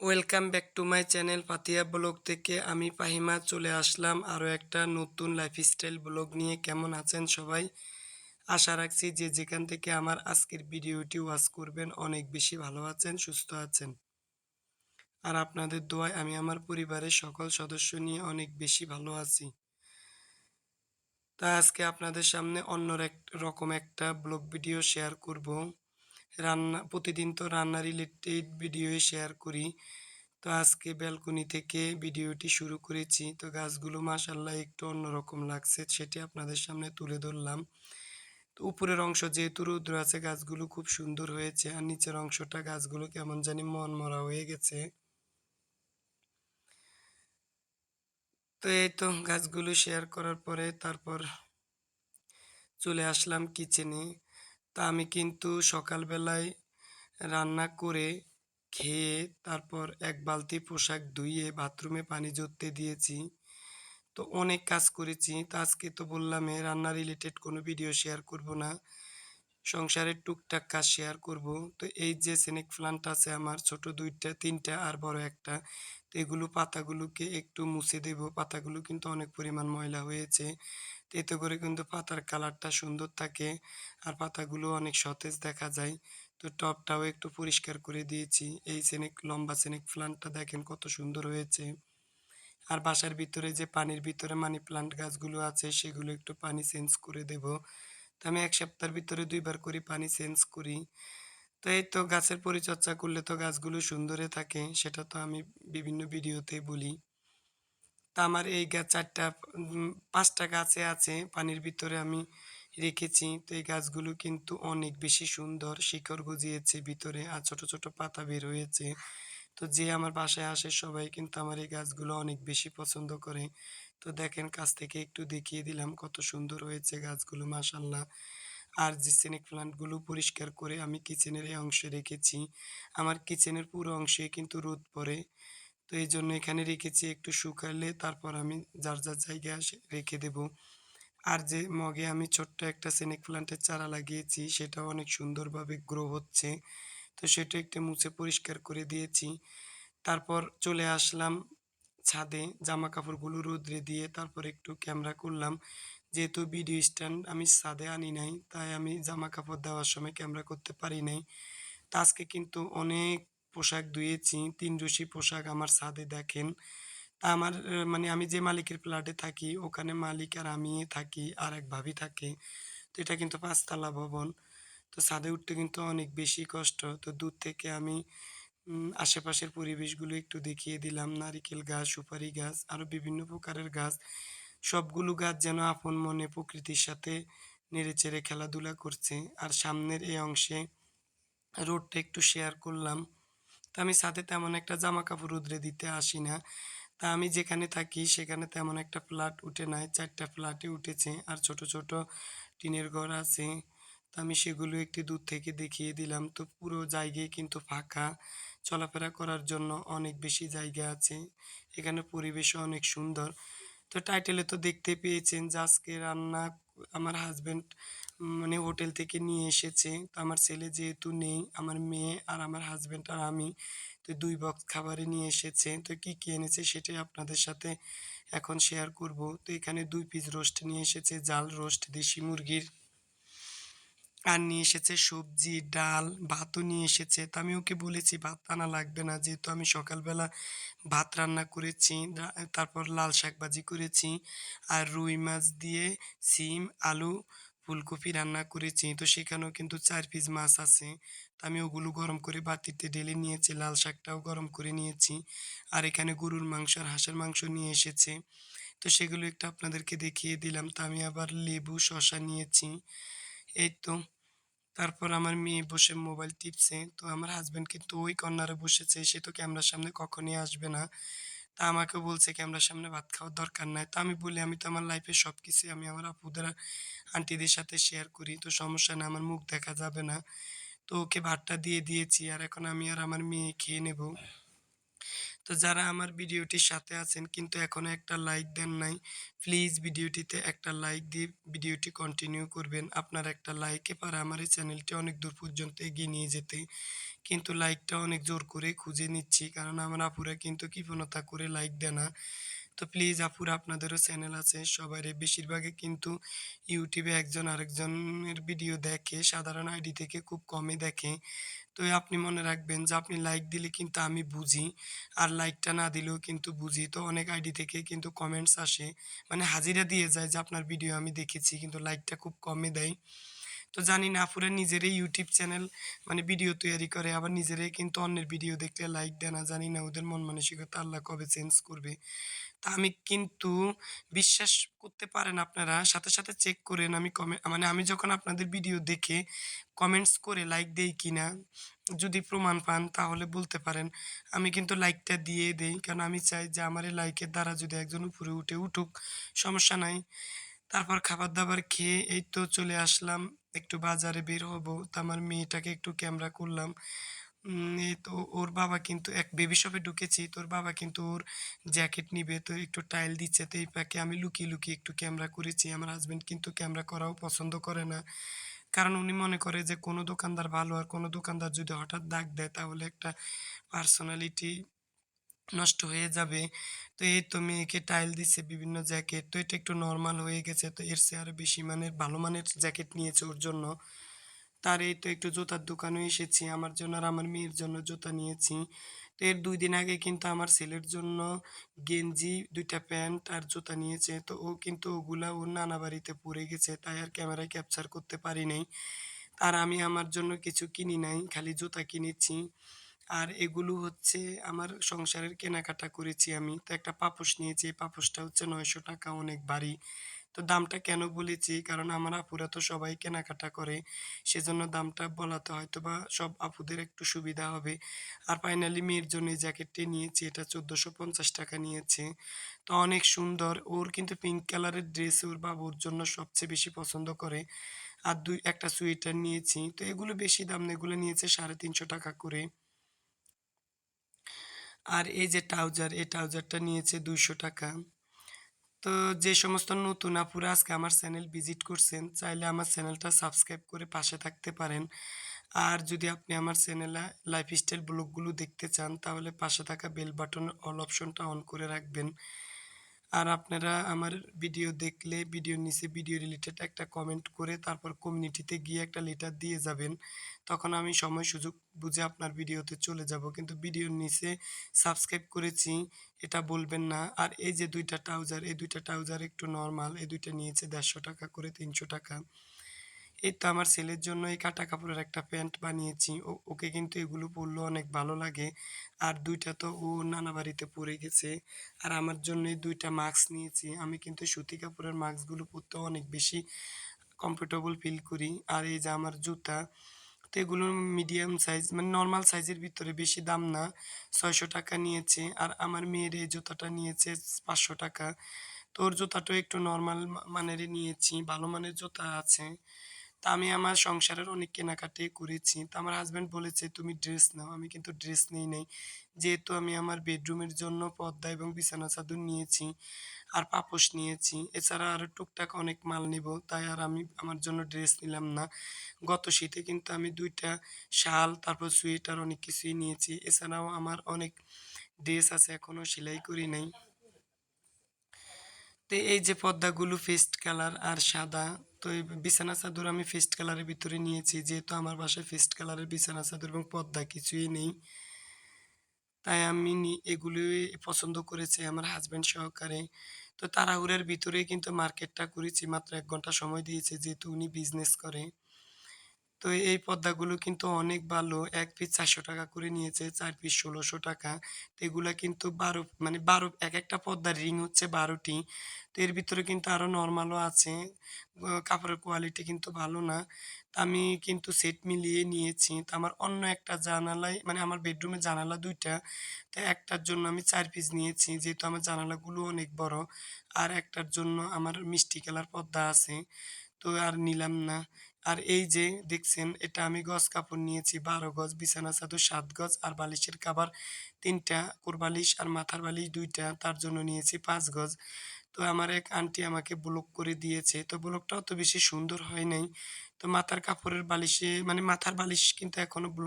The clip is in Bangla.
Welcome back to my channel Patiya blog থেকে আমি পাহিমা চলে আসলাম আরও একটা নতুন লাইফস্টাইল ব্লগ নিয়ে। কেমন আছেন সবাই? আশা রাখছি যে যেখান থেকে আমার আজকের ভিডিওটি ওয়াচ করবেন, অনেক বেশি ভালো আছেন, সুস্থ আছেন। আর আপনাদের দোয়ায় আমি আমার পরিবারের সকল সদস্য নিয়ে অনেক বেশি ভালো আছি। তা আজকে আপনাদের সামনে অন্য রকম একটা ব্লগ ভিডিও শেয়ার করব। রান্না, প্রতিদিন তো রান্না রিলেটেড ভিডিও শেয়ার করি। তো আজকে ব্যালকনি থেকে ভিডিওটি শুরু করেছি। তো গাছগুলো মাসাল্লাহ একটু অন্যরকম লাগছে, সেটি আপনাদের সামনে তুলে ধরলাম। তো উপরের অংশ যেহেতু রৌদ্র আছে, গাছগুলো খুব সুন্দর হয়েছে। আর নিচের অংশটা গাছগুলো কেমন জানি মন মরা হয়ে গেছে। তো এই তো গাছগুলো শেয়ার করার পরে তারপর চলে আসলাম কিচেনে তা আমি কিন্তু সকালবেলায় রান্না করে খেয়ে তারপর এক বালতি পোশাক ধুইয়ে বাথরুমে পানি জড়তে দিয়েছি। তো অনেক কাজ করেছি। তা আজকে তো বললাম, রান্না রিলেটেড কোনো ভিডিও শেয়ার করব না। সংসারের টুকটাক কাজ শেয়ার করব। তো এই যে স্নেক প্লান্ট আছে আমার, ছোট দুইটা, তিনটা আর বড় একটা, তো এগুলো পাতাগুলোকে একটু মুছে দেব। পাতাগুলো কিন্তু অনেক পরিমাণ ময়লা হয়েছে। এতে করে কিন্তু পাতার কালারটা সুন্দর থাকে আর পাতাগুলো অনেক সতেজ দেখা যায়। তো টবটাও একটু পরিষ্কার করে দিয়েছি। এই সেনেক লম্বা সেনেক প্লান্টটা দেখেন কত সুন্দর হয়েছে। আর বাসার ভিতরে যে পানির ভিতরে মানি প্লান্ট গাছগুলো আছে, সেগুলো একটু পানি চেঞ্জ করে দেব। তো আমি এক সপ্তাহের ভিতরে দুইবার করে, পানি চেঞ্জ করি। তো এই তো গাছের পরিচর্যা করলে তো গাছগুলো সুন্দরে থাকে, সেটা তো আমি বিভিন্ন ভিডিওতে বলি। তা আমার এই গাছ চারটা পাঁচটা গাছে আছে, পানির ভিতরে আমি রেখেছি। তো এই গাছগুলো কিন্তু অনেক বেশি সুন্দর, শিকড় গজিয়েছে ভিতরে আর ছোট ছোট পাতা বের হয়েছে। তো যে আমার বাসায় আসে সবাই কিন্তু আমার এই গাছগুলো অনেক বেশি পছন্দ করে। তো দেখেন কাছ থেকে একটু দেখিয়ে দিলাম কত সুন্দর হয়েছে গাছগুলো মাসাল্লাহ আর যে স্নেক প্লান্টগুলো পরিষ্কার করে আমি কিচেনের এই অংশে রেখেছি। আমার কিচেনের পুরো অংশে কিন্তু রোদ পড়ে। তো এই জন্য এখানে রেখেছি একটু শুকালে তারপর আমি যার যার জায়গায় রেখে দেব। আর যে মগে আমি ছোট্ট একটা স্নেক প্লান্টের চারা লাগিয়েছি, সেটাও অনেক সুন্দরভাবে গ্রো হচ্ছে। তো সেটা একটু মুছে পরিষ্কার করে দিয়েছি। তারপর চলে আসলাম ছাদে জামা কাপড়গুলো রোদ্রে দিয়ে তারপর একটু ক্যামেরা করলাম। যেহেতু ভিডিও স্ট্যান্ড আমি ছাদে আনি নাই, তাই আমি জামা কাপড় দেওয়ার সময় ক্যামেরা করতে পারি নাই। তা আজকে কিন্তু অনেক পোশাক ধুয়েছি, তিন রশি পোশাক আমার ছাদে দেখেন। তা আমার মানে আমি যে মালিকের ফ্ল্যাটে থাকি, ওখানে মালিক আর আমি থাকি, আর এক ভাবি থাকে। তো এটা কিন্তু পাঁচতলা ভবন। তো ছাদে উঠতে কিন্তু অনেক বেশি কষ্ট। তো দূর থেকে আমি আশেপাশের পরিবেশগুলো একটু দেখিয়ে দিলাম। নারিকেল গাছ, সুপারি গাছ আরও বিভিন্ন প্রকারের গাছ। সবগুলো গাছ যেন আপন মনে প্রকৃতির সাথে নেড়েচেড়ে খেলাধুলা করছে। আর সামনের এই অংশে রোডটা একটু শেয়ার করলাম। তা আমি সাথে তেমন একটা জামা কাপড় রোদ্রে দিতে আসি না। তা আমি যেখানে থাকি, সেখানে তেমন একটা ফ্ল্যাট উঠে নাই। চারটা ফ্ল্যাটে উঠেছে আর ছোট ছোট টিনের ঘর আছে। তা আমি সেগুলো একটু দূর থেকে দেখিয়ে দিলাম। তো পুরো জায়গায় কিন্তু ফাঁকা। চলাফেরা করার জন্য অনেক বেশি জায়গা আছে। এখানে পরিবেশও অনেক সুন্দর। তো টাইটেলে তো দেখতে পেয়েছেন যে আজকে রান্না আমার হাজব্যান্ড মানে হোটেল থেকে নিয়ে এসেছে। তো আমার ছেলে যেহেতু নেই, আমার মেয়ে আর আমার হাজব্যান্ড আর আমি, তো দুই বক্স খাবারে নিয়ে এসেছে। তো কি কী এনেছে সেটাই আপনাদের সাথে এখন শেয়ার করব। তো এখানে দুই পিস রোস্ট নিয়ে এসেছে, জাল রোস্ট দেশি মুরগির। আর নিয়ে এসেছে, সবজি, ডাল, ভাতও নিয়ে এসেছে। তো আমি ওকে বলেছি, ভাত আনা লাগবে না। যেহেতু আমি সকালবেলা ভাত রান্না করেছি তারপর লাল শাক ভাজি করেছি আর রুই মাছ দিয়ে সিম, আলু, ফুলকপি রান্না করেছি, তো সেখানেও কিন্তু চার পিস মাছ আছে। তো আমি ওগুলো গরম করে বাতিতে ঢেলে নিয়েছি, লাল শাকটাও গরম করে নিয়েছি আর এখানে গরুর মাংস আর হাঁসের মাংস নিয়ে এসেছে। তো সেগুলো একটু আপনাদেরকে দেখিয়ে দিলাম। তো আমি আবার লেবু, শসা নিয়েছি। এই তো তারপর আমার মেয়ে বসে মোবাইল টিপছে। তো আমার হাজব্যান্ড কিন্তু ওই কর্নারে বসেছে, সে তো ক্যামেরার সামনে কখনই আসবে না। তা আমাকে বলছে ক্যামেরার সামনে ভাত খাওয়ার দরকার নাই। তো আমি বলি, আমি তো আমার লাইফে সব কিছুই আমি আমার আপুদের আন্টিদের সাথে শেয়ার করি, তো সমস্যা না আমার মুখ দেখা যাবে না। তো ওকে ভাতটা দিয়ে দিয়েছি, আর এখন আমি আর আমার মেয়ে খেয়ে নেব। তো যারা আমার ভিডিওটির সাথে আছেন কিন্তু এখনও একটা লাইক দেন নাই, প্লিজ ভিডিওটিতে একটা লাইক দিয়ে ভিডিওটি কন্টিনিউ করবেন। আপনার একটা লাইকে পারে আমার এই চ্যানেলটি অনেক দূর পর্যন্ত এগিয়ে নিয়ে যেতে। কিন্তু লাইকটা অনেক জোর করে খুঁজে নিচ্ছি কারণ আমার আপুরা কিন্তু কৃপণতা করে লাইক দেয় না। তো প্লিজ আপুরা আপনাদেরও চ্যানেল আছে সবারই বেশিরভাগই কিন্তু ইউটিউবে একজন আরেকজনের ভিডিও দেখে সাধারণ আইডি থেকে খুব কমই দেখে তো আপনি মনে রাখবেন যে আপনি লাইক দিলে কিন্তু আমি বুঝি, আর লাইকটা না দিলেও কিন্তু বুঝি। তো অনেক আইডি থেকে কিন্তু কমেন্টস আসে। মানে হাজিরা দিয়ে যায় যে আপনার ভিডিও আমি দেখেছি, কিন্তু লাইকটা খুব কমে দেয়। তো জানি না, আপুরা নিজেরাই ইউটিউব চ্যানেল মানে ভিডিও তৈরি করে, আবার নিজেরাই কিন্তু অন্যের ভিডিও দেখলে লাইক দেয় না, জানি না ওদের মন মানসিকতা আল্লাহ কবে চেঞ্জ করবে। তা আমি কিন্তু বিশ্বাস করতে পারেন আপনারা, সাথে সাথে চেক করেন, আমি কমে মানে আমি যখন আপনাদের ভিডিও দেখে কমেন্টস করে লাইক দেই কি না যদি প্রমাণ পান তাহলে বলতে পারেন। আমি কিন্তু লাইকটা দিয়ে দেই কারণ আমি চাই যে আমার এই লাইকের দ্বারা যদি একজন উপরে উঠে উঠুক, সমস্যা নাই। তারপর খাবার দাবার খেয়ে এই তো চলে আসলাম, একটু বাজারে বের হব। তো আমার মেয়েটাকে একটু ক্যামেরা করলাম এই তো ওর বাবা কিন্তু, এক বেবি শপে ঢুকেছি, তোর বাবা কিন্তু ওর জ্যাকেট নিবে, তো একটু টাইল দিচ্ছে। তো এই প্যাকে আমি লুকিয়ে লুকিয়ে একটু ক্যামেরা করেছি। আমার হাজব্যান্ড কিন্তু ক্যামেরা করাও পছন্দ করে না। কারণ উনি মনে করে যে, কোনো দোকানদার ভালো আর কোনো দোকানদার যদি হঠাৎ দাগ দেয়, তাহলে একটা পার্সোনালিটি নষ্ট হয়ে যাবে। তো এই তো মেয়েকে টাইল দিচ্ছে বিভিন্ন জ্যাকেট তো এটা একটু নর্মাল হয়ে গেছে। তো এর চেয়ে আরও বেশি মানের, ভালো মানের জ্যাকেট নিয়েছে ওর জন্য। তার এই তো একটু জুতার দোকানেও এসেছি। আমার জন্য আর আমার মেয়ের জন্য জুতা নিয়েছি। তো এর দুই দিন আগে কিন্তু আমার ছেলের জন্য গেঞ্জি, দুইটা প্যান্ট আর জুতা নিয়েছে। তো ও কিন্তু ওগুলা ওর নানা বাড়িতে পড়ে গেছে। তাই আর ক্যামেরায় ক্যাপচার করতে পারি নাই। আর আমি আমার জন্য কিছু কিনি নাই, খালি জুতা কিনেছি। আর এগুলো হচ্ছে আমার সংসারের কেনাকাটা করেছি আমি। তো একটা পাপোশ নিয়েছি, এই পাপোশটা হচ্ছে নয়শো টাকা অনেক ভারী তো দামটা কেন বলেছি? কারণ আমার আপুরা তো সবাই কেনাকাটা করে, সেজন্য দামটা বলাতে হয়তো বা সব আপুদের একটু সুবিধা হবে। আর ফাইনালি মেয়ের জন্য এই জ্যাকেটটি নিয়েছি, এটা চোদ্দোশো পঞ্চাশ টাকা নিয়েছে। তো অনেক সুন্দর, ওর কিন্তু পিঙ্ক কালারের ড্রেস ওর বাবুর জন্য সবচেয়ে বেশি পছন্দ করে। আর দুই, একটা সোয়েটার নিয়েছি, তো এগুলো বেশি দাম এগুলো নিয়েছে সাড়ে তিনশো টাকা করে। আর এই যে ট্রাউজার, এই ট্রাউজারটা নিয়েছে দুইশো টাকা। তো যে সমস্ত নতুন আপুরা আজকে আমার চ্যানেল ভিজিট করছেন, চাইলে আমার চ্যানেলটা সাবস্ক্রাইব করে পাশে থাকতে পারেন। আর যদি আপনি আমার চ্যানেলে লাইফস্টাইল ব্লগগুলো দেখতে চান, তাহলে পাশে থাকা বেল বাটন, অল অপশনটা অন করে রাখবেন। আর আপনারা আমার ভিডিও দেখলে ভিডিওর নিচে ভিডিও রিলেটেড একটা কমেন্ট করে তারপর কমিউনিটিতে গিয়ে একটা লেটার দিয়ে যাবেন। তখন আমি সময়, সুযোগ বুঝে আপনার ভিডিওতে চলে যাব। কিন্তু ভিডিওর নিচে সাবস্ক্রাইব করেছি, এটা বলবেন না। আর এই যে দুইটা ট্রাউজার এই দুইটা ট্রাউজার একটু নর্মাল এই দুইটা নিয়েছে দেড়শো টাকা করে, তিনশো টাকা। এই তো আমার ছেলের জন্য এই কাটা কাপড়ের একটা প্যান্ট বানিয়েছি। ও, ওকে কিন্তু এগুলো পরলে অনেক ভালো লাগে। আর দুইটা তো ও নানা বাড়িতে পরে গেছে। আর আমার জন্য এই দুইটা মাস্ক নিয়েছি। আমি কিন্তু সুতি কাপড়ের মাস্কগুলো পরতে অনেক বেশি কমফোর্টেবল ফিল করি। আর এই যে আমার জুতা, তো এগুলো মিডিয়াম সাইজ মানে নর্মাল সাইজের ভিতরে বেশি দাম না। ছয়শো টাকা নিয়েছে। আর আমার মেয়ের এই জুতাটা নিয়েছে পাঁচশো টাকা। তো ওর জুতাটাও একটু নর্মাল মানেরই নিয়েছি। ভালো মানের জুতা আছে। তা আমি আমার সংসারের অনেক কেনাকাটি করেছি। তো আমার হাজব্যান্ড বলেছে, তুমি ড্রেস নাও। আমি কিন্তু ড্রেস নেই নাই। যেহেতু আমি আমার বেডরুমের জন্য পর্দা এবং বিছানা চাদর নিয়েছি আর পাপোশ নিয়েছি, এছাড়া আরও টুকটাক অনেক মাল নিব। তাই আর আমি আমার জন্য ড্রেস নিলাম না। গত শীতে কিন্তু আমি দুইটা শাল, তারপর সোয়েটার অনেক কিছুই নিয়েছি। এছাড়াও আমার অনেক ড্রেস আছে এখনও সেলাই করি নাই। তো এই যে পর্দাগুলো পেস্ট কালার আর সাদা তো এই বিছানা চাদর আমি ফিস্ট কালারের ভিতরে নিয়েছি, যেহেতু আমার বাসায় ফিস্ট কালারের বিছানা চাদর এবং পর্দা কিছুই নেই। তাই আমি এগুলোই পছন্দ করেছি আমার হাজব্যান্ড সহকারে। তো তারাহুরের ভিতরে কিন্তু মার্কেটটা করেছি, মাত্র এক ঘণ্টা সময় দিয়েছে, যেহেতু উনি বিজনেস করে। তো এই পর্দাগুলো কিন্তু অনেক ভালো। এক পিস চারশো টাকা করে নিয়েছে, চার পিস ষোলোশো টাকা। তো এগুলা কিন্তু বারো মানে বারো, এক একটা পর্দার রিং হচ্ছে বারোটি। তো এর ভিতরে কিন্তু আরও নর্মালও আছে। কাপড়ের কোয়ালিটি কিন্তু ভালো না। তা আমি কিন্তু সেট মিলিয়ে নিয়েছি। তো আমার অন্য একটা জানালায় মানে আমার বেডরুমে জানালা দুইটা। তো একটার জন্য আমি চার পিস নিয়েছি, যেহেতু আমার জানালাগুলো অনেক বড়। আর একটার জন্য আমার মিষ্টি কালার পর্দা আছে। তো আর নিলাম না। আর এই যে দেখছেন এটা আমি গজ কাপড় নিয়েছি ১২ গজ, বিছানা চাদর সাত গজ আর বালিশের কভার ৩ টা, কোরবালিশ আর মাথার বালিশ দুইটা তার জন্য নিয়েছি পাঁচ গজ। তো আমার এক আন্টি আমাকে ব্লক করে দিয়েছে। তো ব্লকটাও তো বেশি সুন্দর হয় নাই। তো মাথার কাপড়ের বালিশে মানে মাথার বালিশ কিন্তু এখনও ব্লক